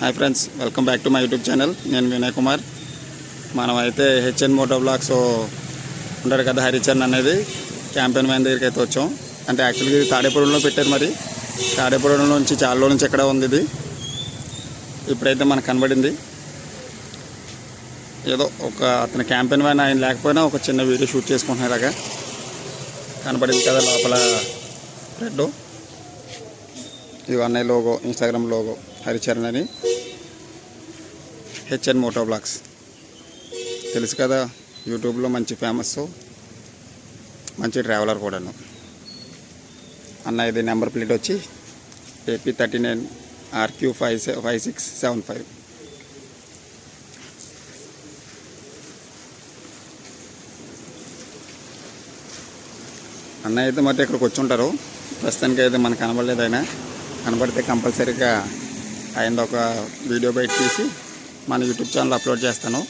Hi friends welcome back to my YouTube channel నేను వినయ్ కుమార్ మనం అయితే హెచ్ఎన్ మోటో బ్లాగ్స్ ఉంటారు కదా హరిచరణ్ అనేది. క్యాంపెయిన్ మ్యాన్ దగ్గరికి అయితే వచ్చాం. అంటే యాక్చువల్గా ఇది తాడేపూడంలో పెట్టారు మరి. తాడేపూడం నుంచి చాలా రోజుల నుంచి ఎక్కడ ఉంది ఇది. ఇప్పుడైతే మనకు కనబడింది. ఏదో ఒక అతని క్యాంపెయిన్ మ్యాన్ ఆయన లేకపోయినా ఒక చిన్న వీడియో షూట్ చేసుకుంటున్నారు ఇలాగా. కనబడింది కదా లోపల రెడ్ ఇవన్నీ అన్నయ్య లోగో ఇన్స్టాగ్రామ్ లోగో హరిచరణ్ అని. హెచ్ఎన్ మోటో బ్లాగ్స్ తెలుసు కదా యూట్యూబ్లో మంచి ఫేమస్ మంచి ట్రావెలర్ కూడాను. అన్న ఇది నెంబర్ ప్లేట్ వచ్చి AP thirty nine RQ five five six seven five. అన్న అయితే మరి ఇక్కడికి వచ్చి ఉంటారు ప్రస్తుతానికి అయితే మనకు కనబడలేదు ఆయన కనబడితే కంపల్సరీగా ఆయన ఒక వీడియో బయట తీసి మన యూట్యూబ్ ఛానల్ అప్లోడ్ చేస్తాను.